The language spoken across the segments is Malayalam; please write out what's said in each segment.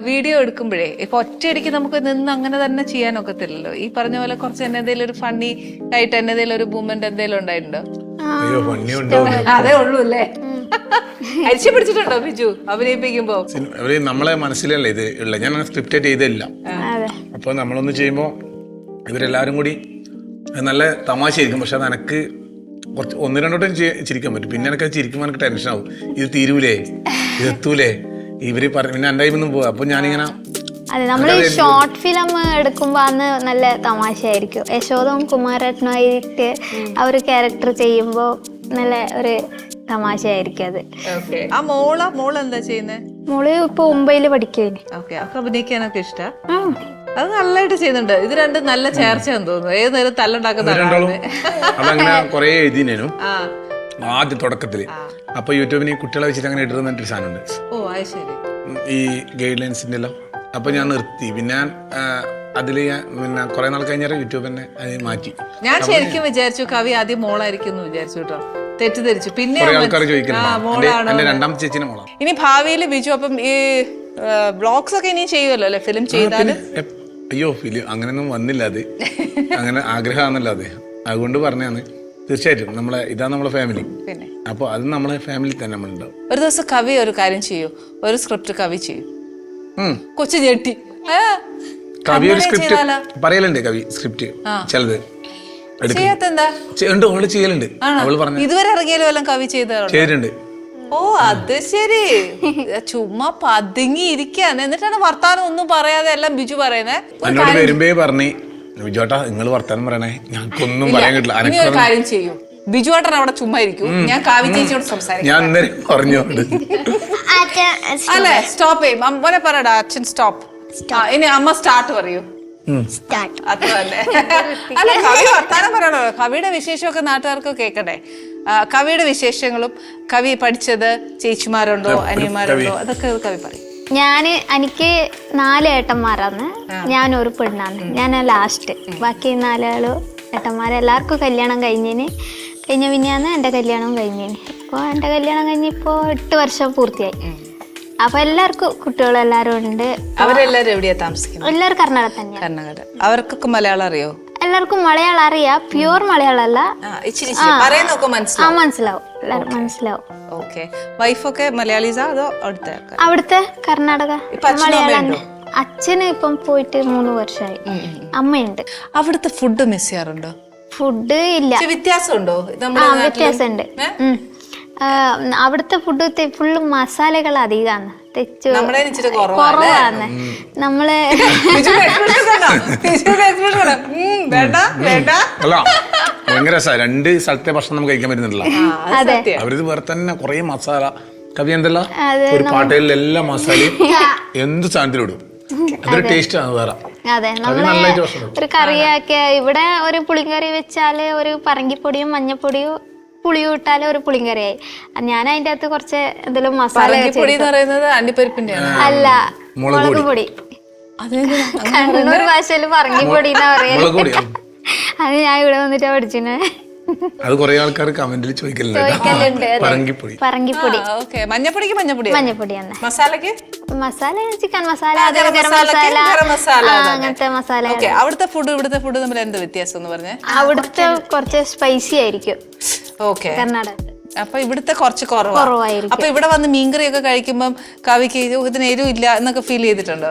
വീഡിയോ എടുക്കുമ്പോഴേ ഇപ്പൊ ഒറ്റയടിക്ക് നമുക്ക് നിന്ന് അങ്ങനെ തന്നെ ചെയ്യാൻ ഒക്കത്തില്ലല്ലോ. ഈ പറഞ്ഞ പോലെ കുറച്ച് തന്നെ എന്തെങ്കിലും ഒരു ഫണ്ണി ആയിട്ട് തന്നെ എന്തെങ്കിലും ഒരു മൂമെന്റ് എന്തെങ്കിലും ഉണ്ടായിട്ടുണ്ടോ? അയ്യോ പണി ഉണ്ടോ അതേ ഉള്ളൂ അല്ലേ? അരിച്ചു പിടിച്ചിട്ടുണ്ടോ ബിജു? അഭിനയിപ്പിക്കുമ്പോ? അവർ നമ്മളെ മനസ്സിലല്ലേ ഇത് ഉള്ള? ഞാൻ സ്ക്രിപ്റ്റ് ചെയ്തില്ല. അപ്പൊ അപ്പോൾ നമ്മളൊന്ന് ചെയ്യുമ്പോ ഇവരെല്ലാരും കൂടി നല്ല തമാശയായിരിക്കും. പക്ഷെ അത് എനക്ക് കുറച്ച് ഒന്ന് രണ്ടോട്ടം ചിരിക്കാൻ പറ്റും. പിന്നെ എനിക്ക് ചിരിക്കുമ്പോൾ എനിക്ക് ടെൻഷൻ ആവും. ഇത് തീരൂലേ? ഇത് എത്തൂലേ? ഇവർ പറഞ്ഞു പിന്നെ എന്റെ ഒന്നും പോവാ. അപ്പൊ ഞാനിങ്ങനെ അതെ നമ്മൾ ഷോർട്ട് ഫിലിം എടുക്കുമ്പോൾ അന്ന് നല്ല തമാശയായിരിക്കും. യശോദവും കുമാരേട്ടനുമായിട്ട് ആ ഒരു ക്യാരക്ടർ ചെയ്യുമ്പോൾ നല്ല ഒരു തമാശയായിരിക്കും അത്. ആ മോള? മോൾ എന്താ ചെയ്യുന്നത് മോൾ ഇപ്പൊ മുംബൈയിൽ ഓക്കെ അപ്പൊ അഭിനയിക്കാനൊക്കെ ഇഷ്ട? അത് നല്ലതായിട്ട് ചെയ്യുന്നുണ്ട്. ഇത് രണ്ടും നല്ല ചേർച്ചയാന്ന് തോന്നുന്നു. ഏത് നേരം തല്ലുണ്ടാക്കുന്ന ആദ്യ തുടക്കത്തിൽ അപ്പോൾ യൂട്യൂബിന് ഈ കുട്ടികളെ വെച്ചിട്ട് അങ്ങനെ ഇടുന്ന ഒരു സാധനമുണ്ട്. ഓ അത് ശരി. ഈ ഗൈഡ് ലൈൻസിന്റെ എല്ലാം. അപ്പോൾ ഞാൻ നിർത്തി. പിന്നെ ഞാൻ അതിൽ ഞാൻ പിന്നെ കുറേ നാൾ കഴിഞ്ഞാൽ യൂട്യൂബ് തന്നെ അത് മാറ്റി. ഞാൻ ശരിക്കും വിചാരിച്ചു കവി ആദ്യം മോളായിരിക്കും എന്ന് വിചാരിച്ചു കേട്ടോ. തെറ്റിദ്ധരിച്ചു. പിന്നെ ആൾക്കാർ എന്റെ രണ്ടാമത്തെ ചേച്ചിനെ മോളാണ് ഇനി ഭാവിയിൽ ബിജു അപ്പം ഈ ബ്ലോഗ്സ് ഒക്കെ ഇനി ചെയ്യുമല്ലോ അല്ലെ? ഫിലിം ചെയ്താലും? അയ്യോ ഫിലിം അങ്ങനെയൊന്നും വന്നില്ല അത്. അങ്ങനെ ആഗ്രഹമാണല്ലോ അത്. അതുകൊണ്ട് പറഞ്ഞാണ് തീർച്ചയായിട്ടും. നമ്മളെ ഇതാ നമ്മളെ ഫാമിലി പിന്നെ. അപ്പോൾ അത് നമ്മളെ ഫാമിലി തന്നെ നമ്മളുണ്ടാവും. ഒരു ദിവസം കവി ഒരു കാര്യം ചെയ്യൂ. ഒരു സ്ക്രിപ്റ്റ് കവി ചെയ്യൂ. ഉം. കൊച്ചു ഞെട്ടി. ആ, കവി ഒരു അങ്ങനെ സ്ക്രിപ്റ്റ് ചെയ്താലോ? പറയലുണ്ട് കവി സ്ക്രിപ്റ്റ് ചിലത് എടുക്കും. ചെയ്യാത്തെന്താ? ചെ- ഉണ്ട് അവൾ ചെയ്യലുണ്ട്. അവൾ പറഞ്ഞു ഇതുവരെ ഇറങ്ങിയാലും വല്ലതും കവി ചെയ്തതാണോ ചെയ്തിട്ടുണ്ട്. ഓ അത് ശരി. ചുമ്മാ പതുങ്ങി ഇരിക്കാൻ എന്നിട്ടാണ് വർത്താനം ഒന്നും പറയാതെ എല്ലാം ബിജു പറയുന്നേ. എന്നോട് വരുമ്പേ പറഞ്ഞ് വിജോട്ടാ നിങ്ങൾ വർത്താനം പറയണേ. ഞങ്ങൾക്കൊന്നും പറയാൻ കിട്ടില്ല ഒരു കാര്യം ചെയ്യൂ. ബിജു ഏട്ടൻ അവിടെ ചുമ്മാ ഇരിക്കും ഞാൻ കാവി ചേച്ചിയോട് സംസാരിക്കും. ഞാൻ ഇന്നലെ പറഞ്ഞോണ്ട്. അല്ലെ? സ്റ്റോപ്പ് ചെയ്യും. അമ്മനെ പറയടാ അച്ഛൻ സ്റ്റോപ്പ് ഇനി അമ്മ സ്റ്റാർട്ട് പറയൂ. അത്ര തന്നെ. അല്ല കവി വർത്താനം പറയണോ? കവിയുടെ വിശേഷമൊക്കെ നാട്ടുകാർക്ക് കേൾക്കട്ടെ ആ, കവിയുടെ വിശേഷങ്ങളും കവി പഠിച്ചത് ചേച്ചിമാരുണ്ടോ അനിയന്മാരുണ്ടോ? അതൊക്കെ കവി പറയും. ഞാൻ എനിക്ക് നാല് ഏട്ടന്മാരാണ് ഞാൻ ഒരു പെണ്ണാണ് ഞാൻ ലാസ്റ്റ് ബാക്കി നാലാൾ ഏട്ടന്മാരെ. എല്ലാവർക്കും കല്യാണം കഴിഞ്ഞിന്. കഴിഞ്ഞ പിന്നെയാണ് എന്റെ കല്യാണം കഴിഞ്ഞിന്. ഇപ്പോൾ എന്റെ കല്യാണം കഴിഞ്ഞിപ്പോൾ എട്ട് വർഷം പൂർത്തിയായി. അപ്പൊ എല്ലാവർക്കും കുട്ടികളെല്ലാരും ഉണ്ട്. അവരെല്ലാരും എവിടെയാ താമസിക്കുന്നത്? എല്ലാവരും കർണാടക തന്നെയാണ് കർണാടക. അവർക്കൊക്കെ മലയാളം അറിയോ? എല്ലാവർക്കും മലയാളം അറിയാം. പ്യൂർ മലയാളം അല്ല ഇച്ചിരി ഇച്ചിരി. പറയുന്നൊക്കെ ആ മനസ്സിലാവും. മനസ്സിലാവും. എല്ലാവരും മനസ്സിലാവും. ഓക്കെ വൈഫൊക്കെ മലയാളീസാ അതോ അവിടുത്തെ കർണാടക? ഇപ്പൊ അച്ഛനും മലയാളം അമ്മയുണ്ടോ? അച്ഛന് ഇപ്പം പോയിട്ട് മൂന്ന് വർഷമായി. അമ്മയുണ്ട്. അവിടുത്തെ ഫുഡ് മിസ് ചെയ്യാറുണ്ടോ? ഫുഡ് ഇല്ല. വ്യത്യാസമുണ്ടോ? ആ നമ്മുടെ നാട്ടിലും? വ്യത്യാസമുണ്ട്. ഉം. അവിടുത്തെ ഫുഡ് ഫുള്ള് മസാലകൾ അധികമാണ് കുറവാണ് നമ്മൾ ഭയങ്കര രണ്ട് സ്ഥലത്തെ ഭക്ഷണം നമുക്ക് കഴിക്കാൻ പറ്റുന്നില്ല. ആ, സത്യം. അവരിത് വേറെ തന്നെ കുറേ മസാല. കവി എന്തല്ല? ഒരു പാട്ടയിൽ എല്ലാ മസാലയും എന്ത് സാധനത്തിലും ഇടും. അതൊരു ടേസ്റ്റ് ആണ് വേറെ. അതെ നമ്മൾ ഒരു കറിയാക്കിയ ഇവിടെ ഒരു പുളിങ്കറി വെച്ചാൽ ഒരു പറങ്കിപ്പൊടിയും മഞ്ഞപ്പൊടിയും പുളിയും കൂട്ടാലും ഒരു പുളിങ്കറിയായി ഞാൻ അതിന്റെ അകത്ത് കുറച്ച് എന്തെങ്കിലും മസാല പറങ്കിപ്പൊടി എന്ന് പറയുന്നത് അണ്ടിപ്പരിപ്പിന്റെയാണ്. അല്ല മുളക് മുളക് പൊടി? കണ്ണൂർ ഭാഷയിൽ പറങ്കിപ്പൊടി എന്നാ പറയാ അത് ഞാൻ ഇവിടെ വന്നിട്ടാ പഠിച്ചിന്. അത് കുറെ ആൾക്കാർ കമന്റിൽ ചോദിക്കലുണ്ട്. പറങ്കിപ്പൊടി. പറങ്കിപ്പൊടി. ഓക്കെ. മഞ്ഞപ്പൊടിക്ക് മഞ്ഞപ്പൊടി മഞ്ഞപ്പൊടി തന്നെ. മസാലക്ക് മസാല ചിക്കൻ മസാല മസാല. അങ്ങനത്തെ മസാല. ഓക്കെ അവിടുത്തെ ഫുഡ് ഇവിടുത്തെ ഫുഡ് തമ്മിൽ എന്ത് വ്യത്യാസം എന്ന് പറഞ്ഞേ അവിടുത്തെ കുറച്ച് സ്പൈസി ആയിരിക്കും. ഓക്കെ. കർണാടക അപ്പൊ ഇവിടുത്തെ കുറച്ച് കുറവാ. കുറവായിരിക്കും. അപ്പൊ ഇവിടെ വന്ന് മീൻകറി ഒക്കെ കഴിക്കുമ്പോൾ കവിക്ക് "ഓ, ഇതിന് എരിവില്ല എന്നൊക്കെ ഫീൽ ചെയ്തിട്ടുണ്ടോ?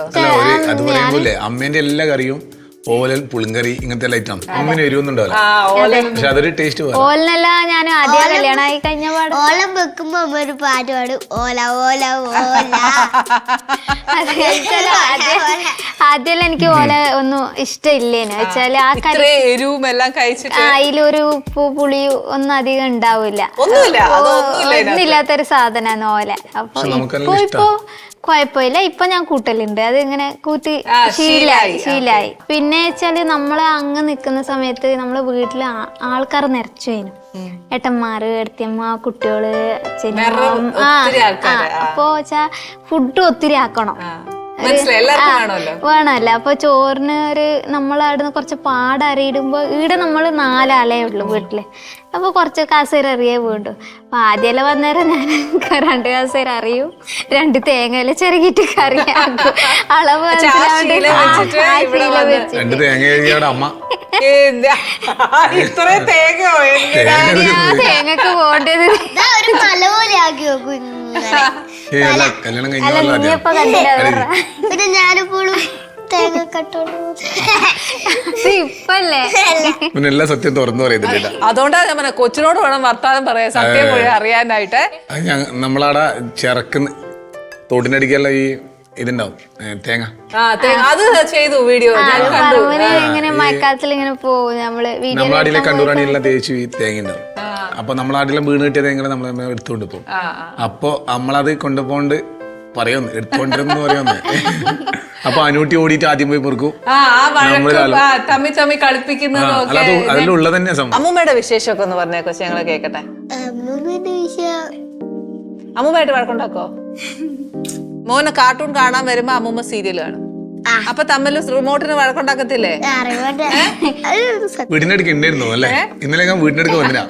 അമ്മേന്റെ എല്ലാ കറിയും ഓലൻ പുളിങ്കറി ഇങ്ങനത്തെ എല്ലാം ഐറ്റം അങ്ങനെ എരിവൊന്നും ഉണ്ടാവില്ല പക്ഷെ അതൊരു ടേസ്റ്റ് ഓലിനല്ല ഞാൻ ആദ്യം കല്യാണമായി കഴിഞ്ഞ പാട്. ഓളം വെക്കുമ്പോ അമ്മ ഒരു പാട്ട് പാടും. ഓല ഓല ഓല. ആദ്യം എനിക്ക് ഓല ഒന്നും ഇഷ്ടമില്ലേന്ന്. വെച്ചാൽ ആ കറി എരിവും എല്ലാം കഴിച്ചിട്ട് അതിലൊരു ഉപ്പ് പുളി ഒന്നും അധികം ഉണ്ടാവില്ല. ഒന്നുമില്ലാത്തൊരു സാധനമാണ് ഓല. അപ്പൊ ഇപ്പൊ ഇപ്പൊ കുഴപ്പമില്ല. ഇപ്പൊ ഞാൻ കൂട്ടലുണ്ട്. അത് ഇങ്ങനെ കൂട്ടി ശീലായി. ശീലായി. പിന്നെ വെച്ചാൽ നമ്മൾ അങ്ങ് നിക്കുന്ന സമയത്ത് നമ്മളെ വീട്ടിൽ ആൾക്കാർ നിറച്ചു വരും ഏട്ടന്മാര് എടുത്തിയമ്മ കുട്ടികൾ. അപ്പൊ വെച്ചാ ഫുഡ് ഒത്തിരി ആക്കണം. വേണമല്ലോ. അപ്പൊ ചോറിന് ഒരു നമ്മൾ അവിടുന്ന് കുറച്ച് പാടറിയിടുമ്പോ ഈടെ നമ്മൾ നാലാളേ ഉള്ളു വീട്ടിൽ. അപ്പൊ കുറച്ച് കാസേര അറിയേ വീണ്ടു. അപ്പൊ ആദ്യമല്ല വന്നേരം ഞാൻ രണ്ട് കാസേര അറിയും രണ്ട് തേങ്ങയില ചിരകിട്ട് കറി അളവ്? തേങ്ങക്ക് അല്ല കല്യാണം കഴിഞ്ഞ ഞാനിപ്പോഴും തേങ്ങ കട്ടോണ്ട് ഇത് ഇപ്പല്ലേ? പിന്നെ എല്ലാ സത്യം തുറന്നു പറയുന്നില്ല അതുകൊണ്ടാണ് ഞാൻ പറഞ്ഞ കൊച്ചിനോട് വേണം വർത്താനം പറയാൻ സത്യം മുഴുവൻ അറിയാനായിട്ട്. അത് ഞങ്ങ നമ്മളവിടെ ചിറക്കുന്ന ഈ ഇതുണ്ടാവും ഏ, തേങ്ങ. ആ തേ- അത് ചെയ്തു വീഡിയോ ഞാൻ കണ്ടു. പറമ്പിൽ ഇങ്ങനെ മഴക്കാലത്തിൽ ഇങ്ങനെ പോകും നമ്മൾ വീഡിയോ നമ്മളാടിയിലെ കണ്ടൂറാണിയെല്ലാം തേച്ച് ഈ തേങ്ങ ഉണ്ടാവും. അപ്പൊ നമ്മളാടിയെല്ലാം വീണ് കിട്ടിയ തേങ്ങ നമ്മൾ എടുത്തുകൊണ്ട് പോകും. ആ, ആ. അപ്പൊ നമ്മളത് കൊണ്ടുപോണ്ട് പറയുന്നു എടുത്തോണ്ടിരുന്നു പറയുന്നു. അപ്പൊ അനൂട്ടി ഓടിയിട്ട് ആദ്യം പോയി പൊറുക്കും. ആ ആ നമ്മൾ വഴക്കും ആ തമ്മി തമ്മി കളിപ്പിക്കുന്നതും ഒക്കെ അല്ലാതെ തന്നെ സംഭവം. അമ്മൂമ്മയുടെ വിശേഷമൊക്കെ ഒന്ന് പറഞ്ഞേ കൊച്ചു ഞങ്ങൾ കേക്കട്ടെ. അമ്മൂമ്മേന്റെ വിഷയം അമ്മൂമ്മയായിട്ട് വഴക്കുണ്ടാക്കോ മോനെ കാർട്ടൂൺ കാണാൻ വരുമ്പോ അമ്മൂമ്മ സീരിയൽ കാണും. ആ. അപ്പൊ തമ്മിൽ റിമോട്ടിന് വഴക്കുണ്ടാക്കത്തില്ലേ? അറിവട്ടെ അത് സത്യം. ഉണ്ടായിരുന്നു അല്ലേ? ഇന്നലെ ഞാൻ വീടിനടുക്ക് വന്നില്ല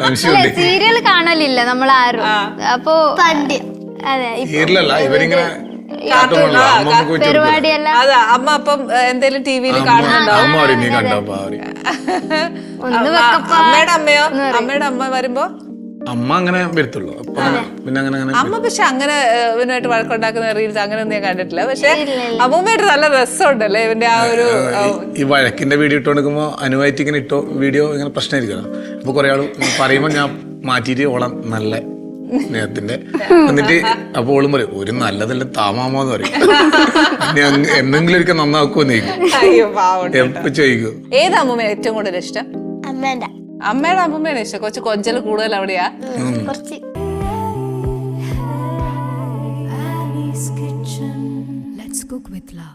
സംശയമുണ്ട് സീരിയൽ കാണലില്ല നമ്മൾ ആരും അപ്പൊ പണ്ട് അതെ സീരിയലല്ല ഇവരിങ്ങനെ. പരിപാടിയെല്ലാം അതാ അമ്മ അപ്പം എന്തേലും ടിവിയിൽ കാണുന്നുണ്ടാവും. അമ്മയുടെ അമ്മയോ? അമ്മയുടെ അമ്മ വരുമ്പോ? അമ്മ അങ്ങനെ വരത്തുള്ളൂ. അപ്പൊ പിന്നെ അങ്ങനെ അങ്ങനെ അമ്മ പക്ഷെ അങ്ങനെ ഇവനുമായിട്ട് വഴക്കുണ്ടാക്കുന്ന റീൽസ് അങ്ങനെ ഒന്നും ഞാൻ കണ്ടിട്ടില്ല. പക്ഷെ അമ്മൂമ്മയായിട്ട് നല്ല രസമുണ്ടല്ലേ ഇവന്റെ ആ ഒരു ഈ വഴക്കിന്റെ വീഡിയോ ഇട്ടോണ്ടിരിക്കുമ്പോ അനുവായിട്ട് ഇങ്ങനെ ഇട്ടോ വീഡിയോ ഇങ്ങനെ പ്രശ്നമായിരിക്കണം അപ്പൊ കുറെ ആളും പറയുമ്പോ ഞാൻ മാറ്റിയിട്ട് ഓളം നല്ല സ്നേഹത്തിന്റെ. എന്നിട്ട് അപ്പൊ ഓളും പറയും ഒരു നല്ലതല്ല താമാമോന്ന് പറയും. ഞാൻ എന്തെങ്കിലും ഒരിക്കൽ നന്നാക്കുമോ ചോദിക്കും. ചോദിക്കും? ഏതാ അമ്മൂമ്മ ഏറ്റവും കൂടുതൽ ഇഷ്ടം? അമ്മേന്റെ അമ്മയുടെ അമ്മൂമ്മയാണ് ഇഷ്ടം? കൊച്ചു കൊഞ്ചൽ കൂടുതൽ അവിടെയാ? കുറച്ച്. Let's cook with love.